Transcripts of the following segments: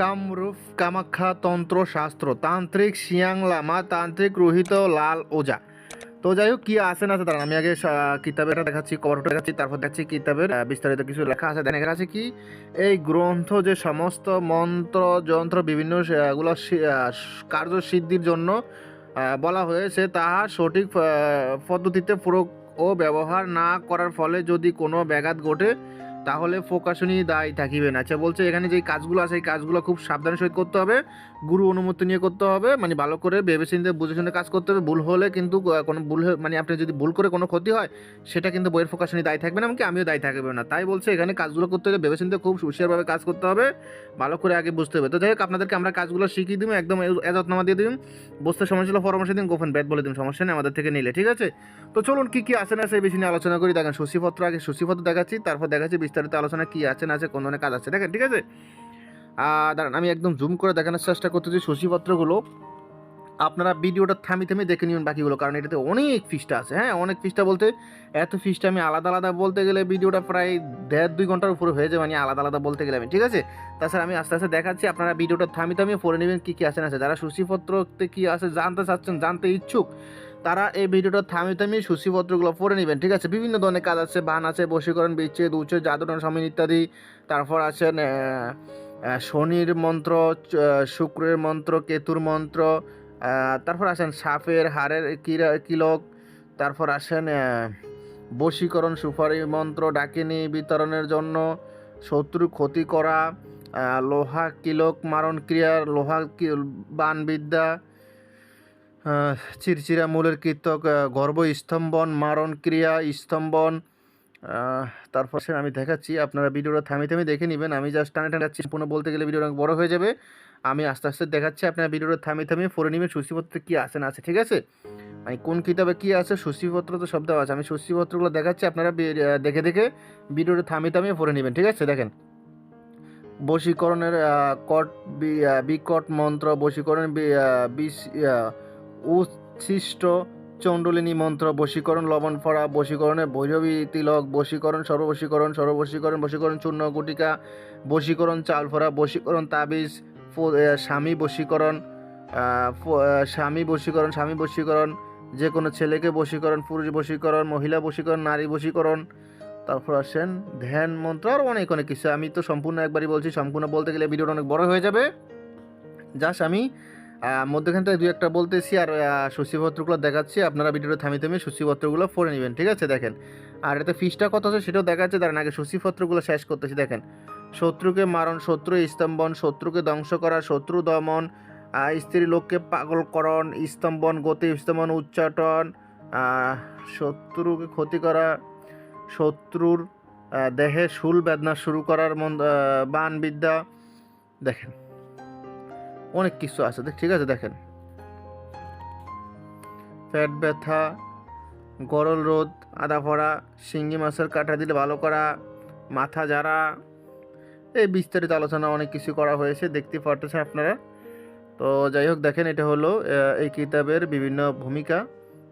কামরূপ, কামাখ্যা, তন্ত্র, শাস্ত্র, তান্ত্রিক, শিয়াং লামা, তান্ত্রিক, রোহিত, লাল ওজা। তো যাই হোক কি আছে না দাঁড়ান আমি আগে কিতাবের দেখাচ্ছি কভারটা দেখাচ্ছি, তারপর দেখাচ্ছি কিতাবের বিস্তারিত কিছু লেখা আছে। এখানে আছে কি? এই গ্রন্থ যে সমস্ত মন্ত্র, যন্ত্র, বিভিন্ন এগুলো কার্যসিদ্ধির জন্য বলা হয়েছে, তাহা সঠিক পদ্ধতিতে প্রয়োগ ও ব্যবহার না করার ফলে যদি কোনো ব্যাঘাত ঘটে তাহলে প্রকাশনী দায় না। আচ্ছা বলছে এখানে যে কাজগুলো আছে, এই কাজগুলো খুব সাবধানের সহিত করতে হবে। গুরু অনুমতি নিয়ে করতে হবে। মানে ভালো করে ভেবে চিন্তে, বুঝে শুনে কাজ করতে হবে। ভুল হলে কিন্তু কোনো ভুল মানে আপনি যদি ভুল করে কোনো ক্ষতি হয়, সেটা কিন্তু বইয়ের প্রকাশনী দায় থাকবে না, এমনকি আমিও দায় থাকবে না। তাই বলছে এখানে কাজগুলো করতে হলে ভেবে চিন্তে খুব হুঁশিয়ারভাবে কাজ করতে হবে। ভালো করে আগে বুঝতে হবে। তো যাই হোক, আপনাদেরকে আমরা কাজগুলো শিখিয়ে দিব, একদম এজতনামা দিয়ে দিন বুঝতে সমস্যা ছিল, পরামর্শ দিন, গোপন ব্যাট বলে দিন সমস্যা নেই, আমাদের থেকে নিলে, ঠিক আছে? তো চলুন কী কী আসে না সেই বেশি নিয়ে আলোচনা করি। দেখেন, সূচিপত্র আগে সূচিপত্র দেখাচ্ছি, তারপর দেখাচ্ছি বিস্তারিত আলোচনা কি আছে, না আছে, কোন ধরনের কাজ আছে। দেখেন, ঠিক আছে? দাঁড়ান, আমি একদম জুম করে দেখানোর চেষ্টা করতেছি সূচিপত্রগুলো। আপনারা ভিডিওটা থামি থামি দেখে নিন বাকিগুলো, কারণ এটাতে অনেক ফিসটা আছে হ্যাঁ? অনেক ফিসটা বলতে, এত ফিসটা আমি আলাদা আলাদা বলতে গেলে ভিডিওটা প্রায় দেড় দুই ঘণ্টার উপরে হয়ে যাবে মানে আলাদা আলাদা বলতে গেলে আমি, ঠিক আছে? তাছাড়া আমি আস্তে আস্তে দেখাচ্ছি, আপনারা ভিডিওটা থামি থামিয়ে পড়ে নেবেন কী কী আছে, না আছে। যারা সূচিপত্রতে কী আছে, জানতে চাচ্ছেন, জানতে ইচ্ছুক তারা এই ভিডিওটা থামিয়ে থামিয়ে সূচিপত্রগুলো পড়ে নেবেন, ঠিক আছে? বিভিন্ন ধরনের কাজ আছে বান আছে, বশীকরণ, বিচ্ছেদ, উচ্ছেদ জাদুটন সমিন ইত্যাদি। তারপর আছেন শনির মন্ত্র শুক্রের মন্ত্র, কেতুর মন্ত্র তারপর আসেন সাপের কিরা- কিলক, তারপর আসেন বশীকরণ, সুপারি মন্ত্র, ডাকিনি বিতরণের জন্য, শত্রু ক্ষতি করা লোহা, কিলক মারণ ক্রিয়া, লোহা বানবিদ্যা চিরচিরা মূলের কীর্তক আহ, গর্ভ স্তম্ভন মারণ ক্রিয়া স্তম্ভন। তারপর সে আমি দেখাচ্ছি আপনারা ভিডিওটা থামি থামি দেখে নেবেন। আমি জাস্ট টানে টানে যাচ্ছি সম্পূর্ণ বলতে গেলে ভিডিওটা অনেক বড় হয়ে যাবে। আমি আস্তে আস্তে দেখাচ্ছি আপনারা ভিডিওটা থামি থামিয়ে পড়ে নেবেন সূচিপত্রে কী আছে না আছে ঠিক আছে? মানে কোন কিতাবে কী আছে সূচিপত্র তো সব দেওয়া আছে। আমি সূচিপত্রগুলো দেখাচ্ছি আপনারা দেখে দেখে ভিডিওটা থামি থামিয়ে পড়ে নেবেন ঠিক আছে? দেখেন। বশীকরণের কট বিকট মন্ত্র বশীকরণ বিশ- উচ্ছিষ্ট চণ্ডলিনী মন্ত্র, বশীকরণ লবণ ফড়া, বশীকরণের ভৈরবী তিলক, বশীকরণ সর্ববশীকরণ সর্ববশীকরণ, বশীকরণ চূর্ণ গুটিকা, বশীকরণ চাল ফড়া, বশীকরণ তাবিজ স্বামী বশীকরণ স্বামী বশীকরণ স্বামী বশীকরণ যে কোনো ছেলেকে বশীকরণ, পুরুষ বশীকরণ, মহিলা বশীকরণ, নারী বশীকরণ, তারপর আসেন ধ্যান মন্ত্র, আর অনেক অনেক কিছু। আমি তো সম্পূর্ণ একবারই বলছি, সম্পূর্ণ বলতে গেলে ভিডিওটা অনেক বড় হয়ে যাবে। জাস্ট আমি মধ্যখানটায় দুই একটা বলতেছি আর সূচিপত্রগুলো দেখাচ্ছি। আপনারা ভিডিওটা থামি থামিয়ে সূচিপত্রগুলো পড়ে নেবেন ঠিক আছে? দেখেন আর এতে ফিসটা কত আছে সেটাও দেখাচ্ছে। দাঁড়ান আগে সূচিপত্রগুলো শেষ করতেছি দেখেন। শত্রুকে মারণ শত্রু স্তম্ভন শত্রুকে ধ্বংস করা শত্রু দমন স্ত্রী লোককে পাগলকরণ স্তম্ভন গতি স্তম্ভন উচ্চাটন শত্রুকে ক্ষতি করা শত্রুর দেহে শুল বেদনা শুরু করার মন আহ, বান বিদ্যা দেখেন। অনেক কিছু আছে ঠিক আছে, দেখেন। পেট ব্যথা, গরল রোদ, আদা ভরা শিঙ্গি মাছের কাটা দিলে ভালো করা, মাথা যারা এই বিস্তারিত আলোচনা অনেক কিছু করা হয়েছে, দেখতে পারতেছেন আপনারা। তো যাই হোক, দেখেন, এটা হলো এই কিতাবের বিভিন্ন ভূমিকা।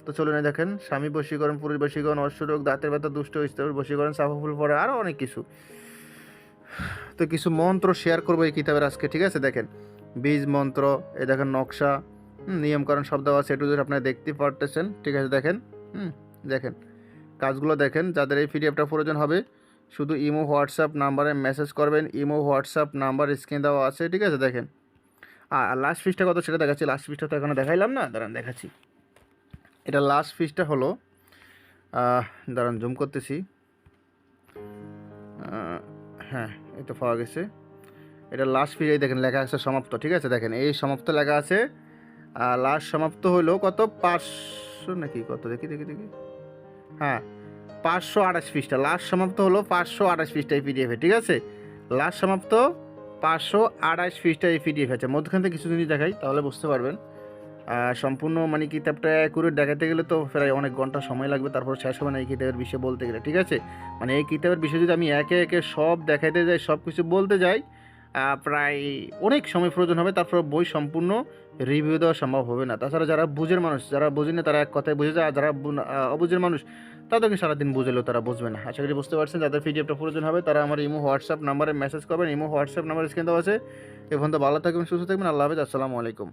তো চলুন দেখেন, স্বামী বশীকরণ, পুরুষ বশীকরণ অশ্বরোগ দাঁতের ব্যথা, দুষ্ট, স্তর বশীকরণ সাফাফুল পড়া আরও অনেক কিছু। তো কিছু মন্ত্র শেয়ার করব এই কিতাবের আজকে, ঠিক আছে, দেখেন। বীজ মন্ত্র এই দেখেন নকশা হুম, নিয়মকানুন শব্দ আছে এটু আপনারা দেখতে পারতেছেন ঠিক আছে দেখেন হুম দেখেন কাজগুলো দেখেন যাদের এই পিডিএফটা প্রয়োজন হবে শুধু ইমো হোয়াটসঅ্যাপ নাম্বারে মেসেজ করবেন ইমো হোয়াটসঅ্যাপ নাম্বার স্ক্রিন দেওয়া আছে ঠিক আছে দেখেন আর লাস্ট ফিসটা কত সেটা দেখাচ্ছি লাস্ট ফিসটা তো এখানে দেখাইলাম না দাঁড়ান দেখাচ্ছি এটা লাস্ট ফিসটা হলো দাঁড়ান জুম করতেছি হ্যাঁ তো পাওয়া গেছে এটা লাস্ট এই দেখেন, লেখা আছে সমাপ্ত, ঠিক আছে? দেখেন, এই সমাপ্ত লেখা আছে, আর লাস্ট সমাপ্ত হলো কত? পাঁচশো নাকি কত? দেখি দেখি দেখি। হ্যাঁ পাঁচশো আঠাশ পৃষ্ঠা। লাস্ট সমাপ্ত হলো পাঁচশো আঠাশ পৃষ্ঠা এই পিডিএফে ঠিক আছে? লাস্ট সমাপ্ত পাঁচশো আঠাশ পৃষ্ঠা এই পিডিএফ আছে। মধ্যখান থেকে কিছু জিনিস দেখাই, তাহলে বুঝতে পারবেন। সম্পূর্ণ মানে কিতাবটা অ্যাকুরেট দেখাতে গেলে তো প্রায় অনেক ঘণ্টা সময় লাগবে, তারপর শেষ হবে না এই কিতাবের বিষয়ে বলতে গেলে, ঠিক আছে? মানে এই কিতাবের বিষয়ে যদি আমি একে একে সব দেখাইতে যাই সব কিছু বলতে যাই প্রায় অনেক সময় প্রয়োজন হবে, তারপর বই সম্পূর্ণ রিভিউ দেওয়া সম্ভব হবে না। তাছাড়া যারা বুঝের মানুষ, যারা বুঝে না, তারা এক কথায় বুঝে যায় যারা অবুঝের মানুষ তাদেরকে সারাদিন বুঝলেও তারা বুঝবে না। আশা করি বুঝতে পারছেন, যাদের পিডিএফটা প্রয়োজন হবে, তারা আমার ইমো, হোয়াটসঅ্যাপ নাম্বারে মেসেজ করবেন, ইমো, হোয়াটসঅ্যাপ নাম্বার স্ক্রিন দেওয়া আছে। এখন তো ভালো থাকবেন, সুস্থ থাকবেন, আল্লাহ হাফেজ, আসসালামু আলাইকুম।